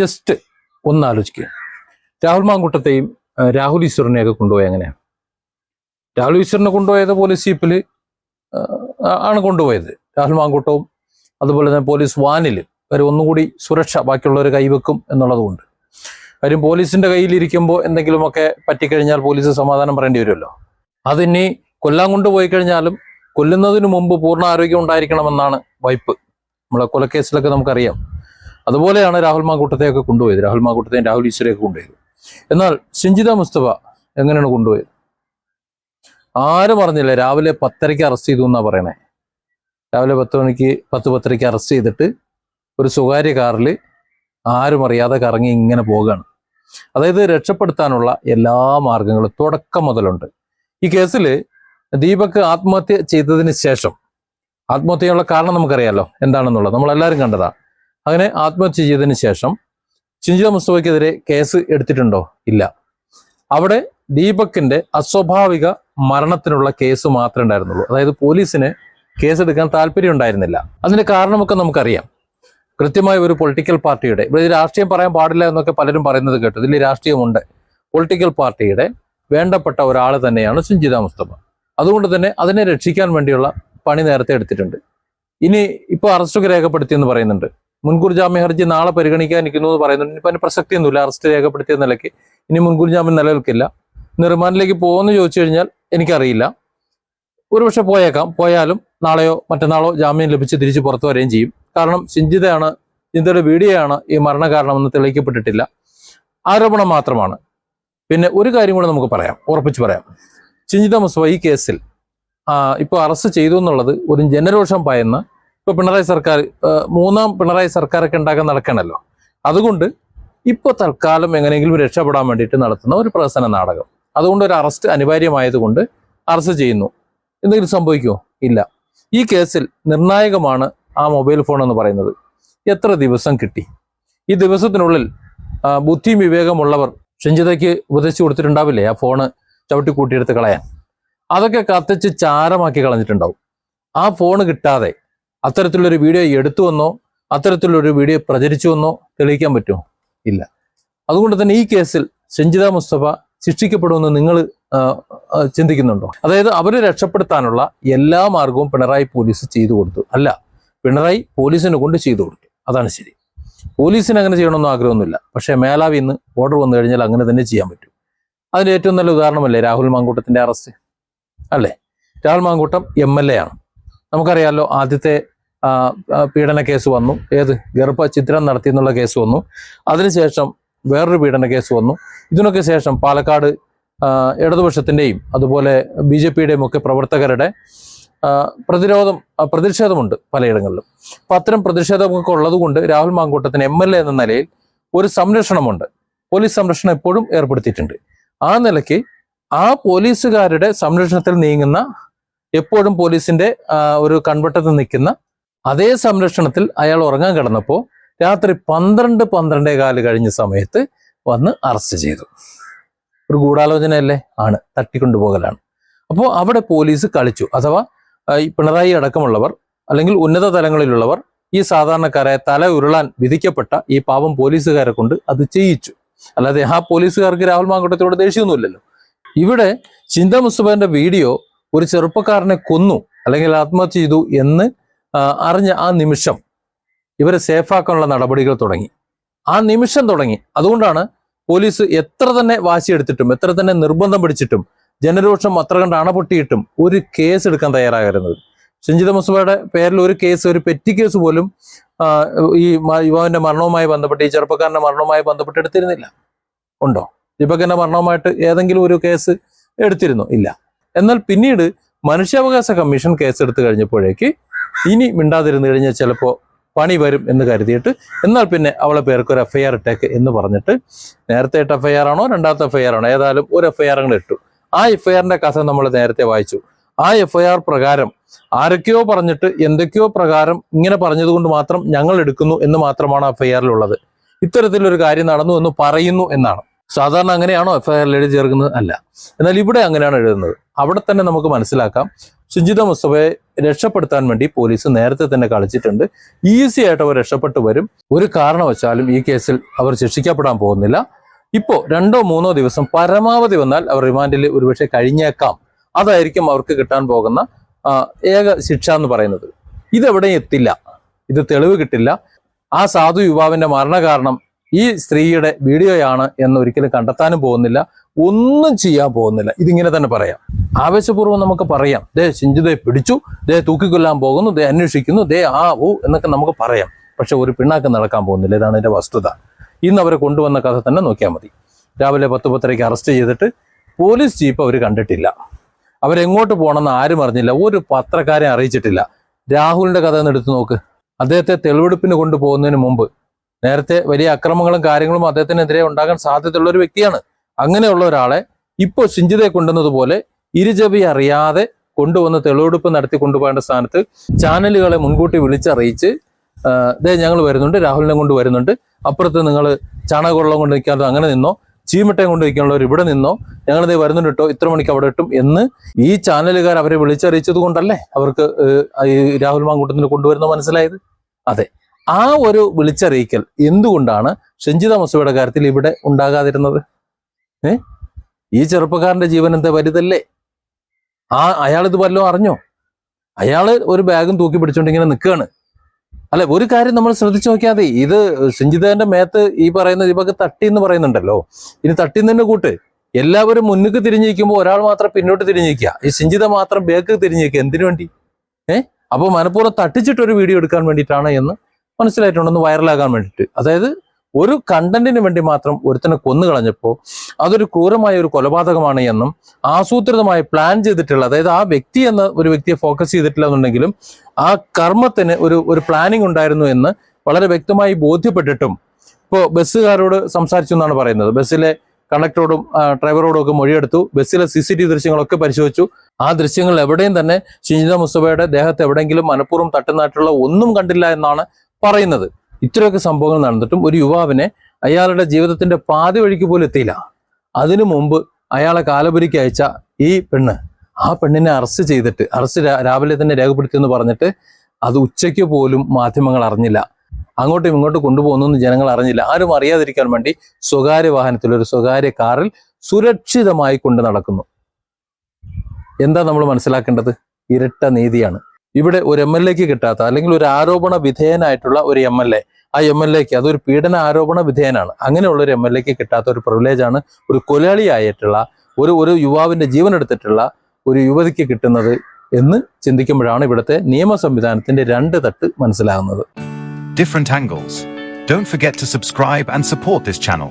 Just ഒന്ന് ആലോചിക്കുക രാഹുൽ മാങ്കുട്ടത്തെയും രാഹുൽ ഈശ്വറിനെയൊക്കെ കൊണ്ടുപോയി എങ്ങനെയാണ് രാഹുൽ ഈശ്വറിനെ കൊണ്ടുപോയത് പോലീസ് ജീപ്പിൽ ആണ് കൊണ്ടുപോയത്. രാഹുൽ മാങ്കുട്ടവും അതുപോലെ തന്നെ പോലീസ് വാനിൽ അവർ ഒന്നുകൂടി സുരക്ഷ ബാക്കിയുള്ളവർ കൈവെക്കും എന്നുള്ളതുകൊണ്ട്. കാര്യം പോലീസിന്റെ കയ്യിലിരിക്കുമ്പോൾ എന്തെങ്കിലുമൊക്കെ പറ്റിക്കഴിഞ്ഞാൽ പോലീസ് സമാധാനം പറയേണ്ടി വരുമല്ലോ. അതിനി കൊല്ലാൻ കൊണ്ടുപോയി കഴിഞ്ഞാലും കൊല്ലുന്നതിന് മുമ്പ് പൂർണ ആരോഗ്യം ഉണ്ടായിരിക്കണമെന്നാണ് വൈപ്പ്. നമ്മളെ കൊലക്കേസിലൊക്കെ നമുക്കറിയാം. അതുപോലെയാണ് രാഹുൽ മാങ്കൂട്ടത്തെയൊക്കെ കൊണ്ടുപോയത്. രാഹുൽ മാങ്കൂട്ടത്തെയും രാഹുൽ ഈശ്വരെയൊക്കെ കൊണ്ടുപോയത്. എന്നാൽ സിഞ്ചിത മുസ്തഫ എങ്ങനെയാണ് കൊണ്ടുപോയത്? ആരും പറഞ്ഞില്ല രാവിലെ പത്തരയ്ക്ക് അറസ്റ്റ് ചെയ്തു എന്നാ പറയണേ. രാവിലെ പത്ത് മണിക്ക് പത്ത് പത്തരയ്ക്ക് അറസ്റ്റ് ചെയ്തിട്ട് ഒരു സ്വകാര്യ കാറിൽ ആരും അറിയാതെ കറങ്ങി ഇങ്ങനെ പോവുകയാണ്. അതായത് രക്ഷപ്പെടുത്താനുള്ള എല്ലാ മാർഗങ്ങളും തുടക്കം മുതലുണ്ട്. ഈ കേസിൽ ദീപക് ആത്മഹത്യ ചെയ്തതിന് ശേഷം ആത്മഹത്യയുള്ള കാരണം നമുക്കറിയാലോ. എന്താണെന്നുള്ളത്. നമ്മളെല്ലാവരും കണ്ടതാ. അങ്ങനെ ആത്മഹത്യ ചെയ്തതിന് ശേഷം ചിഞ്ചിത മുസ്തഫയ്ക്കെതിരെ കേസ് എടുത്തിട്ടുണ്ടോ? ഇല്ല. അവിടെ ദീപക്കിന്റെ അസ്വാഭാവിക മരണത്തിനുള്ള കേസ് മാത്രമേ ഉണ്ടായിരുന്നുള്ളൂ. അതായത് പോലീസിന് കേസെടുക്കാൻ താല്പര്യം ഉണ്ടായിരുന്നില്ല. അതിന്റെ കാരണമൊക്കെ നമുക്കറിയാം. കൃത്യമായ ഒരു പൊളിറ്റിക്കൽ പാർട്ടിയുടെ ഇവിടെ രാഷ്ട്രീയം പറയാൻ പാടില്ല എന്നൊക്കെ പലരും പറയുന്നത് കേട്ടു. ഇതിൽ രാഷ്ട്രീയമുണ്ട്. പൊളിറ്റിക്കൽ പാർട്ടിയുടെ വേണ്ടപ്പെട്ട ഒരാൾ തന്നെയാണ് സുഞ്ജിത മുസ്തഫ. അതുകൊണ്ട് തന്നെ അതിനെ രക്ഷിക്കാൻ വേണ്ടിയുള്ള പണി നേരത്തെ എടുത്തിട്ടുണ്ട്. ഇനി ഇപ്പോൾ അറസ്റ്റൊക്കെ രേഖപ്പെടുത്തി എന്ന് പറയുന്നുണ്ട്. മുൻകൂർ ജാമ്യ ഹർജി നാളെ പരിഗണിക്കാനിരിക്കുന്നു എന്ന് പറയുന്നുണ്ട്. ഇനിയിപ്പോൾ അതിന് പ്രസക്തിയൊന്നുമില്ല. അറസ്റ്റ് രേഖപ്പെടുത്തിയ നിലയ്ക്ക് ഇനി മുൻകൂർ ജാമ്യം നിലനിൽക്കില്ല. നിർമ്മാണിലേക്ക് പോകുമെന്ന് ചോദിച്ചു കഴിഞ്ഞാൽ എനിക്കറിയില്ല. ഒരുപക്ഷെ പോയേക്കാം. പോയാലും നാളെയോ മറ്റന്നാളോ ജാമ്യം ലഭിച്ച് തിരിച്ച് പുറത്തു വരികയും ചെയ്യും. കാരണം ചിഞ്ചിതയാണ് ചിന്തയുടെ വീഡിയോയാണ് ഈ മരണകാരണമെന്ന് തെളിയിക്കപ്പെട്ടിട്ടില്ല. ആരോപണം മാത്രമാണ്. പിന്നെ ഒരു കാര്യം കൂടെ നമുക്ക് പറയാം. ഉറപ്പിച്ച് പറയാം. ചിഞ്ചിത മുസ്വ ഈ കേസിൽ ഇപ്പോൾ അറസ്റ്റ് ചെയ്തു എന്നുള്ളത് ഒരു ജനരോഷം ഭയന്ന് ഇപ്പോൾ പിണറായി സർക്കാർ മൂന്നാം പിണറായി സർക്കാരൊക്കെ ഉണ്ടാക്കാൻ നടക്കണല്ലോ. അതുകൊണ്ട് ഇപ്പോൾ തൽക്കാലം എങ്ങനെയെങ്കിലും രക്ഷപ്പെടാൻ വേണ്ടിയിട്ട് നടത്തുന്ന ഒരു പ്രഹസന നാടകം. അതുകൊണ്ട് ഒരു അറസ്റ്റ് അനിവാര്യമായതുകൊണ്ട് അറസ്റ്റ് ചെയ്യുന്നു. എന്തെങ്കിലും സംഭവിക്കുമോ? ഇല്ല. ഈ കേസിൽ നിർണായകമാണ് ആ മൊബൈൽ ഫോൺ എന്ന് പറയുന്നത്. എത്ര ദിവസം കിട്ടി? ഈ ദിവസത്തിനുള്ളിൽ ബുദ്ധിയും വിവേകമുള്ളവർ ഷഞ്ചിതയ്ക്ക് ഉപദേശിച്ചു കൊടുത്തിട്ടുണ്ടാവില്ലേ ആ ഫോണ് ചവിട്ടി കൂട്ടിയെടുത്ത് കളയാൻ? അതൊക്കെ കത്തിച്ച് ചാരമാക്കി കളഞ്ഞിട്ടുണ്ടാവും. ആ ഫോണ് കിട്ടാതെ അത്തരത്തിലുള്ളൊരു വീഡിയോ എടുത്തു എടുത്തുവെന്നോ അത്തരത്തിലുള്ളൊരു വീഡിയോ പ്രചരിച്ചു വന്നോ? തെളിയിക്കാൻ പറ്റുമോ? ഇല്ല. അതുകൊണ്ട് തന്നെ ഈ കേസിൽ സെഞ്ചിത മുസ്തഫ ശിക്ഷിക്കപ്പെടുമെന്ന് നിങ്ങൾ ചിന്തിക്കുന്നുണ്ടോ? അതായത് അവരെ രക്ഷപ്പെടുത്താനുള്ള എല്ലാ മാർഗവും പിണറായി പോലീസ് ചെയ്തു കൊടുത്തു. അല്ല പിണറായി പോലീസിനെ കൊണ്ട് ചെയ്തു കൊടുത്തു. അതാണ് ശരി. പോലീസിന് അങ്ങനെ ചെയ്യണമെന്നും ആഗ്രഹമൊന്നുമില്ല. പക്ഷേ മേലാവി ഇന്ന് ഓർഡർ വന്നു കഴിഞ്ഞാൽ അങ്ങനെ തന്നെ ചെയ്യാൻ പറ്റും. അതിന് ഏറ്റവും നല്ല ഉദാഹരണമല്ലേ രാഹുൽ മാങ്കൂട്ടത്തിന്റെ അറസ്റ്റ്? അല്ലേ? Rahul Mankoottam M L A ആണ്. നമുക്കറിയാമല്ലോ ആദ്യത്തെ പീഡന കേസ് വന്നു. ഏത്? ഗർഭ ചിത്രം നടത്തി എന്നുള്ള കേസ് വന്നു. അതിനുശേഷം വേറൊരു പീഡന കേസ് വന്നു. ഇതിനൊക്കെ ശേഷം പാലക്കാട് ഇടതുപക്ഷത്തിന്റെയും അതുപോലെ ബി ജെ പിയുടെയും ഒക്കെ പ്രവർത്തകരുടെ പ്രതിരോധം പ്രതിഷേധമുണ്ട് പലയിടങ്ങളിലും. അപ്പൊ അത്തരം പ്രതിഷേധമൊക്കെ ഉള്ളതുകൊണ്ട് രാഹുൽ മാങ്കൂട്ടത്തിന് എം എൽ എ എന്ന നിലയിൽ ഒരു സംരക്ഷണമുണ്ട്. പോലീസ് സംരക്ഷണം എപ്പോഴും ഏർപ്പെടുത്തിയിട്ടുണ്ട്. ആ നിലയ്ക്ക് ആ പോലീസുകാരുടെ സംരക്ഷണത്തിൽ നീങ്ങുന്ന എപ്പോഴും പോലീസിന്റെ ഒരു കൺവട്ടത്തിൽ നിൽക്കുന്ന അതേ സംരക്ഷണത്തിൽ അയാൾ ഉറങ്ങാൻ കിടന്നപ്പോൾ രാത്രി പന്ത്രണ്ട് പന്ത്രണ്ടേ കാൽ കഴിഞ്ഞ സമയത്ത് വന്ന് അറസ്റ്റ് ചെയ്തു. ഒരു ഗൂഢാലോചനയല്ലേ? ആണ്. തട്ടിക്കൊണ്ടുപോകലാണ്. അപ്പോൾ അവിടെ പോലീസ് കളിച്ചു. അഥവാ ഈ പിണറായി അടക്കമുള്ളവർ അല്ലെങ്കിൽ ഉന്നത തലങ്ങളിലുള്ളവർ ഈ സാധാരണക്കാരെ തല ഉരുളാൻ വിധിക്കപ്പെട്ട ഈ പാവം പോലീസുകാരെ കൊണ്ട് അത് ചെയ്യിച്ചു. അല്ലാതെ ആ പോലീസുകാർക്ക് രാഹുൽ മാങ്കുട്ടത്തോട് ദേഷ്യമൊന്നുമില്ലല്ലോ. ഇവിടെ ചിന്ത മുസ്തഫന്റെ വീഡിയോ ഒരു ചെറുപ്പക്കാരനെ കൊന്നു അല്ലെങ്കിൽ ആത്മഹത്യ ചെയ്തു എന്ന് അറിഞ്ഞ ആ നിമിഷം ഇവരെ സേഫാക്കാനുള്ള നടപടികൾ തുടങ്ങി. ആ നിമിഷം തുടങ്ങി. അതുകൊണ്ടാണ് പോലീസ് എത്ര തന്നെ വാശിയെടുത്തിട്ടും എത്ര തന്നെ നിർബന്ധം പിടിച്ചിട്ടും ജനരോഷം അത്ര കണ്ട് അണപൊട്ടിയിട്ടും ഒരു കേസ് എടുക്കാൻ തയ്യാറാകരുന്നത് സഞ്ജിത മുസ്ബയുടെ പേരിൽ ഒരു കേസ് ഒരു പെറ്റി കേസ് പോലും ഈ യുവാവിന്റെ മരണവുമായി ബന്ധപ്പെട്ട് ഈ ചെറുപ്പക്കാരന്റെ മരണവുമായി ബന്ധപ്പെട്ട് എടുത്തിരുന്നില്ല. ഉണ്ടോ? ദീപകന്റെ മരണവുമായിട്ട് ഏതെങ്കിലും ഒരു കേസ് എടുത്തിരുന്നോ? ഇല്ല. എന്നാൽ പിന്നീട് മനുഷ്യാവകാശ കമ്മീഷൻ കേസ് എടുത്തു കഴിഞ്ഞപ്പോഴേക്ക് ഇനി മിണ്ടാതിരുന്നു കഴിഞ്ഞാൽ ചിലപ്പോൾ പണി വരും എന്ന് കരുതിയിട്ട് എന്നാൽ പിന്നെ അവളെ പേർക്ക് ഒരു എഫ്ഐആർ ഇട്ടേക്ക് എന്ന് പറഞ്ഞിട്ട് നേരത്തെ ഇട്ട എഫ്ഐആർ ആണോ രണ്ടാമത്തെ എഫ്ഐആർ ആണോ ഏതായാലും ഒരു എഫ്ഐആർ അങ്ങനെ ഇട്ടു. ആ എഫ്ഐആറിന്റെ കഥ നമ്മൾ നേരത്തെ വായിച്ചു. ആ എഫ്ഐആർ പ്രകാരം ആരൊക്കെയോ പറഞ്ഞിട്ട് എന്തൊക്കെയോ പ്രകാരം ഇങ്ങനെ പറഞ്ഞതുകൊണ്ട് മാത്രം ഞങ്ങൾ എടുക്കുന്നു എന്ന് മാത്രമാണ് എഫ്ഐആറിൽ ഉള്ളത്. ആറിലുള്ളത് ഇത്തരത്തിലൊരു കാര്യം നടന്നു എന്ന് പറയുന്നു എന്നാണ്. സാധാരണ അങ്ങനെയാണോ എഫ്ഐആറിൽ എഴുതി ചേർക്കുന്നത്? അല്ല. എന്നാൽ ഇവിടെ അങ്ങനെയാണ് എഴുതുന്നത്. അവിടെ തന്നെ നമുക്ക് മനസ്സിലാക്കാം. സുജിത മുസ്തഫയെ രക്ഷപ്പെടുത്താൻ വേണ്ടി പോലീസ് നേരത്തെ തന്നെ കളിച്ചിട്ടുണ്ട്. ഈസി ആയിട്ട് അവർ രക്ഷപ്പെട്ടു വരും. ഒരു കാരണവശാലും ഈ കേസിൽ അവർ ശിക്ഷിക്കപ്പെടാൻ പോകുന്നില്ല. ഇപ്പോ രണ്ടോ മൂന്നോ ദിവസം പരമാവധി വന്നാൽ അവർ റിമാൻഡിൽ ഒരുപക്ഷെ കഴിഞ്ഞേക്കാം. അതായിരിക്കും അവർക്ക് കിട്ടാൻ പോകുന്ന ഏക ശിക്ഷ എന്ന് പറയുന്നത്. ഇതെവിടെ എത്തില്ല. ഇത് തെളിവ് കിട്ടില്ല. ആ സാധു യുവാവിന്റെ മരണകാരണം ഈ സ്ത്രീയുടെ വീഡിയോയാണ് എന്ന് ഒരിക്കലും കണ്ടെത്താനും പോകുന്നില്ല. ഒന്നും ചെയ്യാൻ പോകുന്നില്ല. ഇതിങ്ങനെ തന്നെ പറയാം. ആവേശപൂർവം നമുക്ക് പറയാം. ദേ ശിഞ്ചിതയെ പിടിച്ചു. ദേ തൂക്കിക്കൊല്ലാൻ പോകുന്നു. ദേ അന്വേഷിക്കുന്നു. ദേ ആ ഊ എന്നൊക്കെ നമുക്ക് പറയാം. പക്ഷെ ഒരു പിണ്ണാക്കം നടക്കാൻ പോകുന്നില്ല. ഇതാണ് എന്റെ വസ്തുത. ഇന്ന് അവരെ കൊണ്ടുവന്ന കഥ തന്നെ നോക്കിയാൽ മതി. രാവിലെ പത്ത് പത്തരയ്ക്ക് അറസ്റ്റ് ചെയ്തിട്ട് പോലീസ് ജീപ്പ് അവർ കണ്ടിട്ടില്ല. അവരെങ്ങോട്ട് പോകണമെന്ന് ആരും അറിഞ്ഞില്ല. ഒരു പത്രക്കാരെ അറിയിച്ചിട്ടില്ല. രാഹുലിന്റെ കഥ ഒന്ന് എടുത്തു നോക്ക്. അദ്ദേഹത്തെ തെളിവെടുപ്പിന് കൊണ്ടുപോകുന്നതിന് മുമ്പ് നേരത്തെ വലിയ അക്രമങ്ങളും കാര്യങ്ങളും അദ്ദേഹത്തിനെതിരെ ഉണ്ടാകാൻ സാധ്യതയുള്ള ഒരു വ്യക്തിയാണ്. അങ്ങനെയുള്ള ഒരാളെ ഇപ്പോൾ ശിഞ്ചിതയെ കൊണ്ടുവന്നതുപോലെ ഇരുചവി അറിയാതെ കൊണ്ടുവന്ന് തെളിവെടുപ്പ് നടത്തി കൊണ്ടുപോകേണ്ട സ്ഥാനത്ത് ചാനലുകളെ മുൻകൂട്ടി വിളിച്ചറിയിച്ച് ദേ ഞങ്ങൾ വരുന്നുണ്ട് രാഹുലിനെ കൊണ്ട് വരുന്നുണ്ട്. അപ്പുറത്ത് നിങ്ങൾ ചാണകവെള്ളം കൊണ്ട് നിൽക്കാതെ അങ്ങനെ നിന്നോ ചീമട്ടയും കൊണ്ട് നിൽക്കാനുള്ളവർ ഇവിടെ നിന്നോ ഞങ്ങൾ ഞങ്ങളിത് വരുന്നുണ്ട് കേട്ടോ ഇത്ര മണിക്ക് അവിടെ ഇട്ടും എന്ന് ഈ ചാനലുകാർ അവരെ വിളിച്ചറിയിച്ചത് കൊണ്ടല്ലേ അവർക്ക് രാഹുൽ മാങ്കൂട്ടത്തിന് കൊണ്ടുവരുന്ന മനസ്സിലായത്? അതെ. ആ ഒരു വിളിച്ചറിയിക്കൽ എന്തുകൊണ്ടാണ് ഷെഞ്ചിത മുസയുടെ കാര്യത്തിൽ ഇവിടെ ഉണ്ടാകാതിരുന്നത്? ഏ? ഈ ചെറുപ്പക്കാരന്റെ ജീവൻ എന്താ വലുതല്ലേ? ആ അയാൾ ഇത് വല്ലതും അറിഞ്ഞോ? അയാൾ ഒരു ബാഗും തൂക്കി പിടിച്ചോണ്ട് ഇങ്ങനെ നിൽക്കുകയാണ് അല്ലെ ഒരു കാര്യം നമ്മൾ ശ്രദ്ധിച്ചു നോക്കിയാൽ ഇത് സഞ്ജിതന്റെ മേത്ത് ഈ പറയുന്ന ദീപക്ക് തട്ടി എന്ന് പറയുന്നുണ്ടല്ലോ. ഇനി തട്ടി നിന്ന് കൂട്ട്. എല്ലാവരും മുന്നിക്ക് തിരിഞ്ഞിരിക്കുമ്പോൾ ഒരാൾ മാത്രം പിന്നോട്ട് തിരിഞ്ഞിരിക്കുക. ഈ സഞ്ജിത മാത്രം ബേക്ക് തിരിഞ്ഞിരിക്കുക. എന്തിനു വേണ്ടി? ഏഹ് അപ്പോൾ മനഃപൂർവം തട്ടിച്ചിട്ടൊരു വീഡിയോ എടുക്കാൻ വേണ്ടിയിട്ടാണ് എന്ന് മനസ്സിലായിട്ടുണ്ടെന്ന് വൈറലാകാൻ വേണ്ടിയിട്ട്. അതായത് ഒരു കണ്ടന്റിന് വേണ്ടി മാത്രം ഒരുത്തനെ കൊന്നു കളഞ്ഞപ്പോൾ അതൊരു ക്രൂരമായ ഒരു കൊലപാതകമാണ് എന്നും ആസൂത്രിതമായി പ്ലാൻ ചെയ്തിട്ടുള്ള അതായത് ആ വ്യക്തി എന്ന ഒരു വ്യക്തിയെ ഫോക്കസ് ചെയ്തിട്ടില്ല എന്നുണ്ടെങ്കിലും ആ കർമ്മത്തിന് ഒരു ഒരു പ്ലാനിങ് ഉണ്ടായിരുന്നു എന്ന് വളരെ വ്യക്തമായി ബോധ്യപ്പെട്ടിട്ടും ഇപ്പോൾ ബസ്സുകാരോട് സംസാരിച്ചു എന്നാണ് പറയുന്നത്. ബസ്സിലെ കണ്ടക്ടറോടും ഡ്രൈവറോടും ഒക്കെ മൊഴിയെടുത്തു. ബസ്സിലെ സി സി ടി വി ദൃശ്യങ്ങളൊക്കെ പരിശോധിച്ചു. ആ ദൃശ്യങ്ങൾ എവിടെയും തന്നെ ഷിഞ്ചിത മുസ്തഫയുടെ ദേഹത്ത് എവിടെയെങ്കിലും മനഃപൂർവം തട്ടുന്നതായിട്ടുള്ള ഒന്നും കണ്ടില്ല എന്നാണ് പറയുന്നത്. ഇത്രയൊക്കെ സംഭവങ്ങൾ നടന്നിട്ടും ഒരു യുവാവിനെ അയാളുടെ ജീവിതത്തിന്റെ പാതി വഴിക്ക് പോലും എത്തിയില്ല. അതിനു മുമ്പ് അയാളെ കാലപുരിക്ക് അയച്ച ഈ പെണ്ണ് ആ പെണ്ണിനെ അറസ്റ്റ് ചെയ്തിട്ട് അറസ്റ്റ് രാവിലെ തന്നെ രേഖപ്പെടുത്തിയെന്ന് പറഞ്ഞിട്ട് അത് ഉച്ചയ്ക്ക് പോലും മാധ്യമങ്ങൾ അറിഞ്ഞില്ല. അങ്ങോട്ടും ഇങ്ങോട്ടും കൊണ്ടുപോകുന്നു ജനങ്ങൾ അറിഞ്ഞില്ല. ആരും അറിയാതിരിക്കാൻ വേണ്ടി സ്വകാര്യ വാഹനത്തിൽ ഒരു സ്വകാര്യ കാറിൽ സുരക്ഷിതമായി കൊണ്ട് നടക്കുന്നു. എന്താ നമ്മൾ മനസ്സിലാക്കേണ്ടത്? ഇരട്ട നീതിയാണ്. ഇവിടെ ഒരു എം എൽ എക്ക് കിട്ടാത്ത അല്ലെങ്കിൽ ഒരു ആരോപണ വിധേയനായിട്ടുള്ള ഒരു എം എൽ എ ആ എം എൽ എക്ക് അതൊരു പീഡന ആരോപണ വിധേയനാണ് അങ്ങനെയുള്ള ഒരു എം എൽ എക്ക് കിട്ടാത്ത ഒരു പ്രിവിലേജാണ് ഒരു കൊലയാളിയായിട്ടുള്ള ഒരു ഒരു യുവാവിന്റെ ജീവൻ എടുത്തിട്ടുള്ള ഒരു യുവതിക്ക് കിട്ടുന്നത് എന്ന് ചിന്തിക്കുമ്പോഴാണ് ഇവിടുത്തെ നിയമ സംവിധാനത്തിന്റെ രണ്ട് തട്ട് മനസ്സിലാകുന്നത് different angles. Don't forget to subscribe and support this channel.